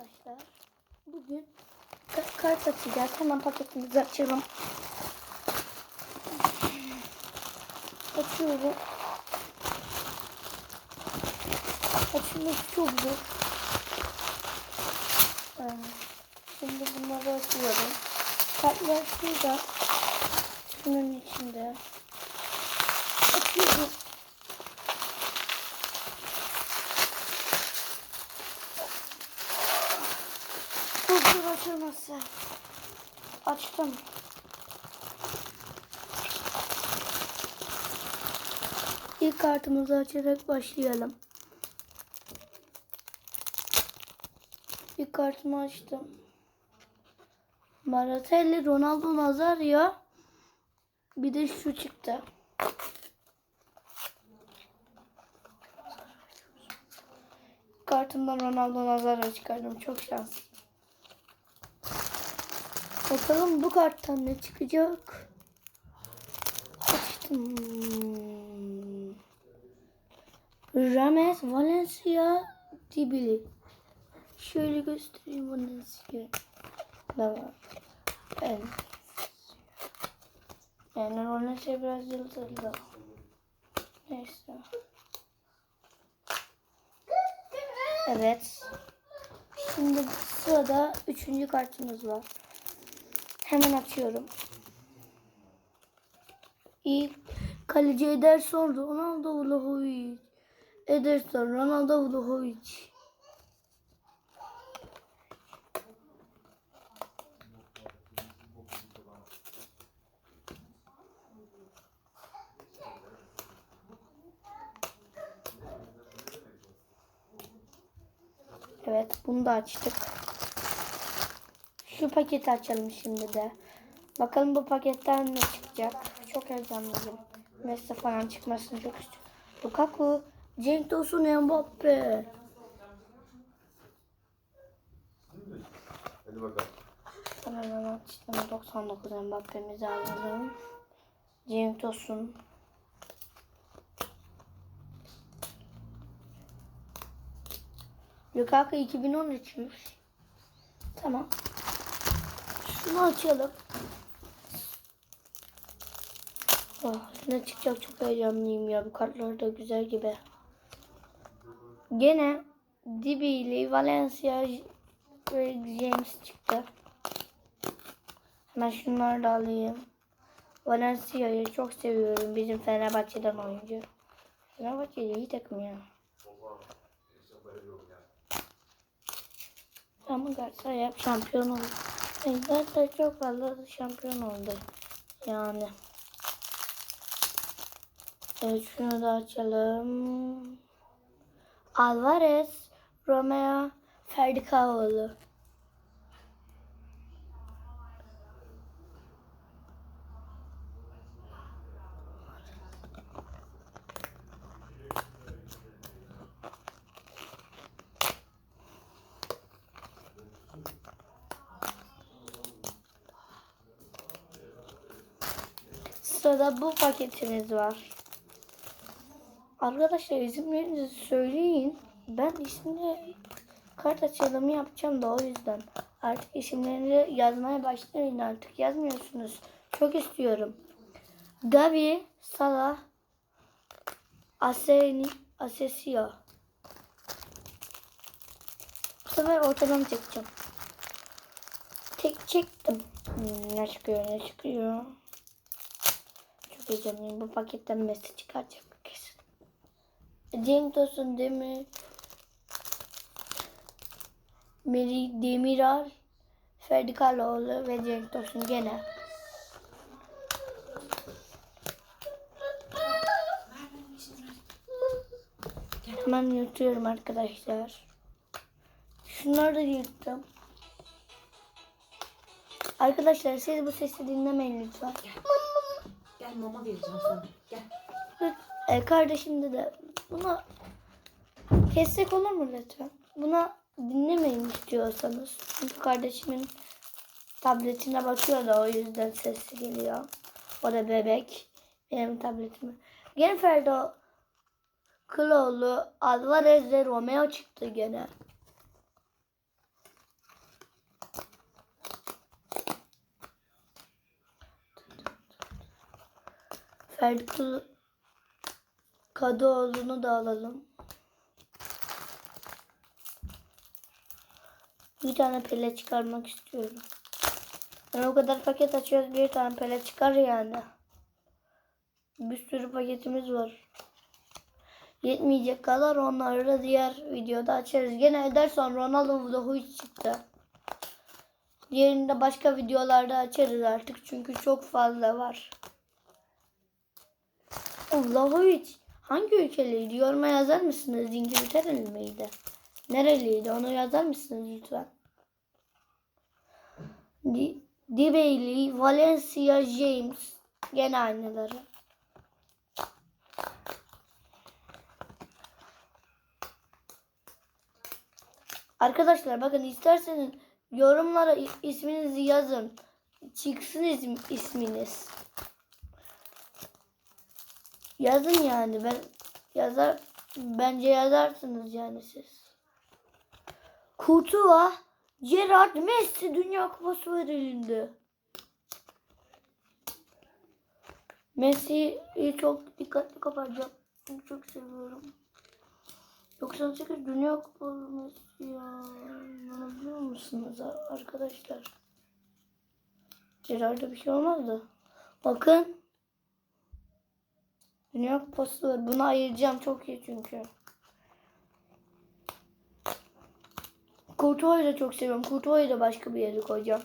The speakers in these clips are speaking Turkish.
arkadaşlar. Bugün ka- kart açacağız. Hemen paketimizi açalım. Açıyorum. Açılması çok zor. Evet. Şimdi bunları açıyorum. Kartlar şurada. Şunun içinde. Açıyorum. Açılması. Açtım. İlk kartımızı açarak başlayalım. İlk kartımı açtım. Maratelli, Ronaldo Nazario. Bir de şu çıktı. Kartımdan Ronaldo Nazario çıkardım. Çok şanslıyım. Bakalım bu karttan ne çıkacak? Açtım. Rames, Valencia, Dibili. Şöyle göstereyim Valencia. Var. Evet. Yani Valencia biraz yıldızlı. Neyse. Evet. Şimdi sırada üçüncü kartımız var. Hemen açıyorum. İlk kaleci Ederson, Ronaldo Vlahovic. Ederson, Ronaldo Vlahovic. Evet, bunu da açtık. Şu paketi açalım şimdi de. Bakalım bu paketten ne çıkacak. Çok heyecanlıyım. Messi falan çıkmasını çok istiyorum. Lukaku, Cenk Tosun, Mbappe. Hadi bakalım. Hemen açtım. 99 Mbappe'mizi alalım. Cenk Tosun. Lukaku 2013'müş. Tamam. Şunu açalım. Oh, ne çıkacak çok heyecanlıyım ya. Bu kartlar da güzel gibi. Gene Dibi ile Valencia James çıktı. Hemen şunları da alayım. Valencia'yı çok seviyorum. Bizim Fenerbahçe'den oyuncu. Fenerbahçe iyi takım ya. Ama Galatasaray hep şampiyon oldu. E, Galatasaray çok fazla şampiyon oldu. Yani. Evet şunu da açalım. Alvarez, Romeo, Ferdi Kaoğlu. Sırada bu paketimiz var. Arkadaşlar isimlerinizi söyleyin. Ben isimli kart açılımı yapacağım da o yüzden. Artık isimlerini yazmaya başlayın artık. Yazmıyorsunuz. Çok istiyorum. Gavi, Salah, Aseni, Asesio. Bu sefer ortadan çekeceğim. Tek çektim. Hmm, ne çıkıyor ne çıkıyor. Heyecanlıyım. Bu paketten Messi çıkaracak kesin. Cenk Tosun Demir Meri Demiral Ferdi Kaloğlu ve Cenk Tosun gene. Hemen yırtıyorum arkadaşlar. Şunları da yırttım. Arkadaşlar siz bu sesi dinlemeyin lütfen. Gel mama vereceğim sana. Gel. E, kardeşimde de buna kessek olur mu lütfen? Buna dinlemeyin istiyorsanız. Çünkü kardeşimin tabletine bakıyor da o yüzden sesi geliyor. O da bebek. Benim tabletime. Gene Ferdo Kloğlu, Alvarez ve Romeo çıktı gene. Ferdi Kadıoğlu'nu da alalım. Bir tane pele çıkarmak istiyorum. Ben o kadar paket açıyoruz bir tane pele çıkar yani. Bir sürü paketimiz var. Yetmeyecek kadar onları da diğer videoda açarız. Gene edersen Ronaldo Vlahovic çıktı. Diğerini de başka videolarda açarız artık çünkü çok fazla var. Vlahovic hangi ülkeliydi? Yoruma yazar mısınız? İngiltere'li miydi? Nereliydi? Onu yazar mısınız lütfen? Di Dibeyli, Valencia, James. Gene aynıları. Arkadaşlar bakın isterseniz yorumlara isminizi yazın. Çıksın isminiz. Yazın yani ben yazar bence yazarsınız yani siz. Kurtuğa Gerard Messi Dünya Kupası elinde. Messi'yi çok dikkatli kapatacağım. Çünkü çok seviyorum. 98 Dünya Kupası Messi ya. İnanabiliyor musunuz arkadaşlar? Gerard'a bir şey olmaz da. Bakın. Dünya Kupası var. Bunu ayıracağım çok iyi çünkü. Kurtuğa'yı da çok seviyorum. Kurtuğa'yı da başka bir yere koyacağım.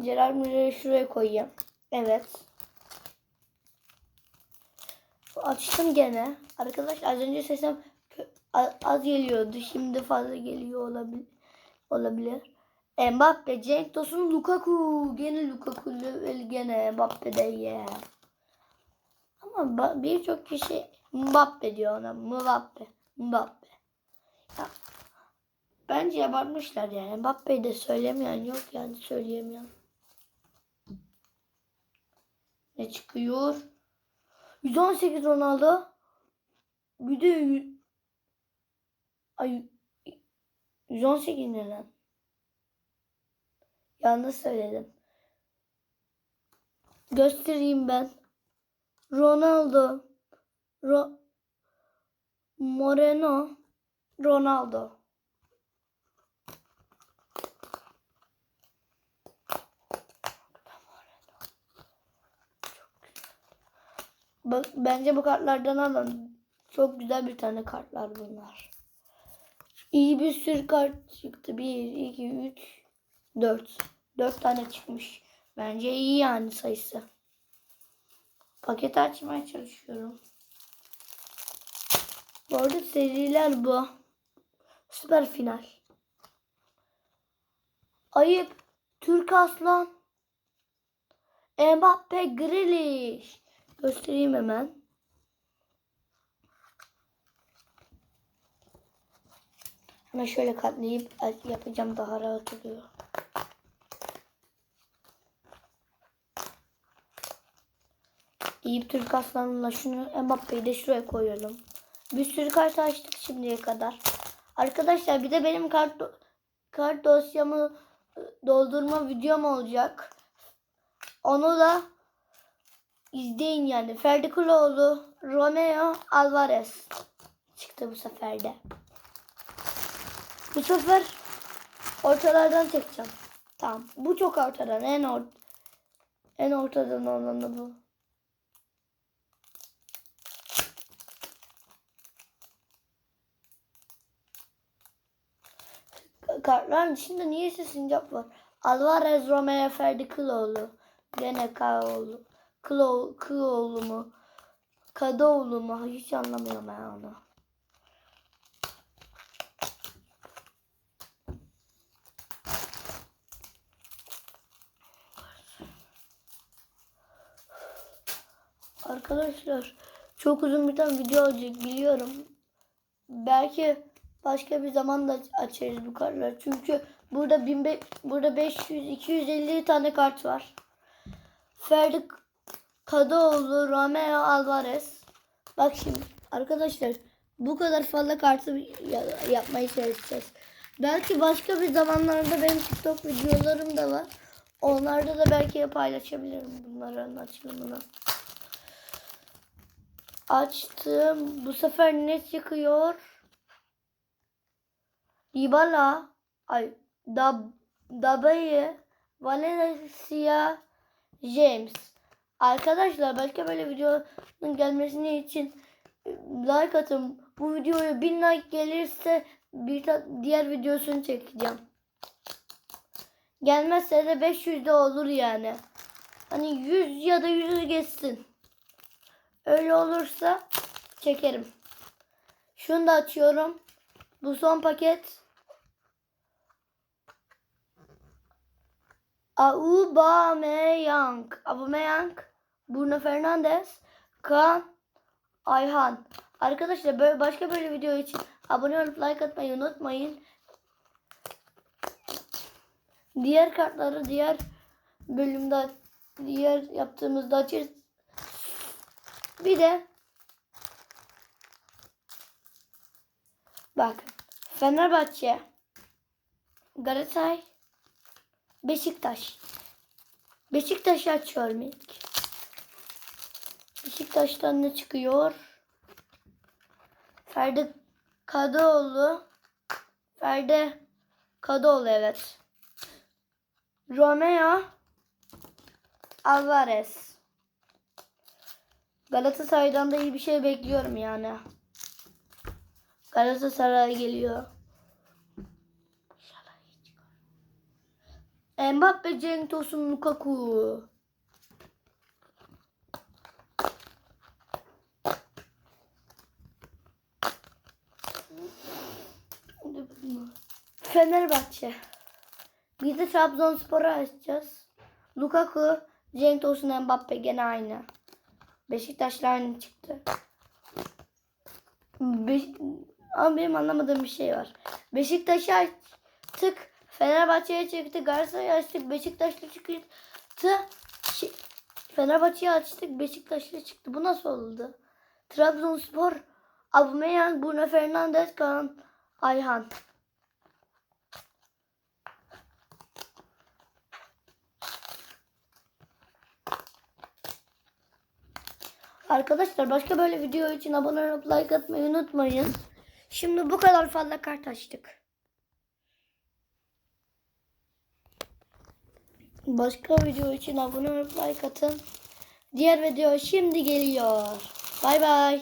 Gerard Müller'i şuraya koyayım. Evet. Açtım gene. Arkadaş az önce sesim az geliyordu. Şimdi fazla geliyor olabilir. olabilir. Mbappe, Cenk Tosun, Lukaku. Gene Lukaku, gene Mbappe'de ya. Ama birçok kişi Mbappe diyor ona. Mbappe. Mbappe. Ya, bence abartmışlar yani. Mbappe'yi de söylemeyen yok yani söyleyemeyen. Ne çıkıyor? 118 Ronaldo. Bir de Ay 118 ne lan? Yanlış söyledim. Göstereyim ben. Ronaldo. Ro Moreno. Ronaldo. Bence bu kartlardan alın. Çok güzel bir tane kartlar bunlar. İyi bir sürü kart çıktı. 1, 2, 3, 4. 4 tane çıkmış. Bence iyi yani sayısı. Paketi açmaya çalışıyorum. Bu arada seriler bu. Süper final. Ayıp. Türk Aslan. Mbappe Grealish. Göstereyim hemen. Hemen şöyle katlayıp yapacağım daha rahat oluyor. İyip Türk Aslan'la şunu Mbappe'yi de şuraya koyalım. Bir sürü kart açtık şimdiye kadar. Arkadaşlar bir de benim kart do- kart dosyamı ı, doldurma videom olacak. Onu da izleyin yani. Ferdi Kuloğlu, Romeo Alvarez çıktı bu sefer de. Bu sefer ortalardan çekeceğim. Tamam. Bu çok ortadan. En or en ortadan olanı bu. Kartların içinde niyeyse sincap var. Alvarez, Romeo, Ferdi Kıloğlu. Gene Kaoğlu. Kılo, Kıoğlu mu? Kadıoğlu mu? Hiç anlamıyorum ben onu. Arkadaşlar çok uzun bir tane video olacak biliyorum. Belki başka bir zaman da açarız bu kartları. Çünkü burada 1500 burada 500 250 tane kart var. Ferdi Kadıoğlu, Romeo Alvarez. Bak şimdi arkadaşlar bu kadar fazla kartı ya- yapmaya çalışacağız. Belki başka bir zamanlarda benim TikTok videolarım da var. Onlarda da belki paylaşabilirim bunların açılımını. Açtım. Bu sefer ne çıkıyor? Dybala. Ay. Dab, Dabayı. Valencia. James. Arkadaşlar başka böyle videonun gelmesini için e, like atın. Bu videoya 1000 like gelirse bir diğer videosunu çekeceğim. Gelmezse de 500 de olur yani. Hani 100 ya da 100'ü geçsin. Öyle olursa çekerim. Şunu da açıyorum. Bu son paket. Aubameyang. Aubameyang. Bruno Fernandes. Kaan. Ayhan. Arkadaşlar böyle başka böyle video için abone olup like atmayı unutmayın. Diğer kartları diğer bölümde diğer yaptığımızda açarız. Bir de bak Fenerbahçe, Galatasaray, Beşiktaş. Beşiktaş'ı açıyorum ilk. Beşiktaş'tan ne çıkıyor? Ferdi Kadıoğlu. Ferdi Kadıoğlu evet. Romeo Alvarez. Galatasaray'dan da iyi bir şey bekliyorum yani. Galatasaray geliyor. İnşallah iyi çıkar. Mbappe, Cenk Tosun, Lukaku. Fenerbahçe. Biz de Trabzonspor'u açacağız. Lukaku, Cenk Tosun, Mbappe gene aynı. Beşiktaş'la aynı çıktı. Beş... Ama benim anlamadığım bir şey var. Beşiktaş'ı açtık. Fenerbahçe'ye çıktı. Galatasaray'ı açtık. Beşiktaş'la çıktı. Şey... Fenerbahçe'yi açtık. Beşiktaş'la çıktı. Bu nasıl oldu? Trabzonspor, Aubameyang, Bruno Fernandes, Kaan Ayhan. Arkadaşlar başka böyle video için abone olup like atmayı unutmayın. Şimdi bu kadar fazla kart açtık. Başka video için abone olup like atın. Diğer video şimdi geliyor. Bay bay.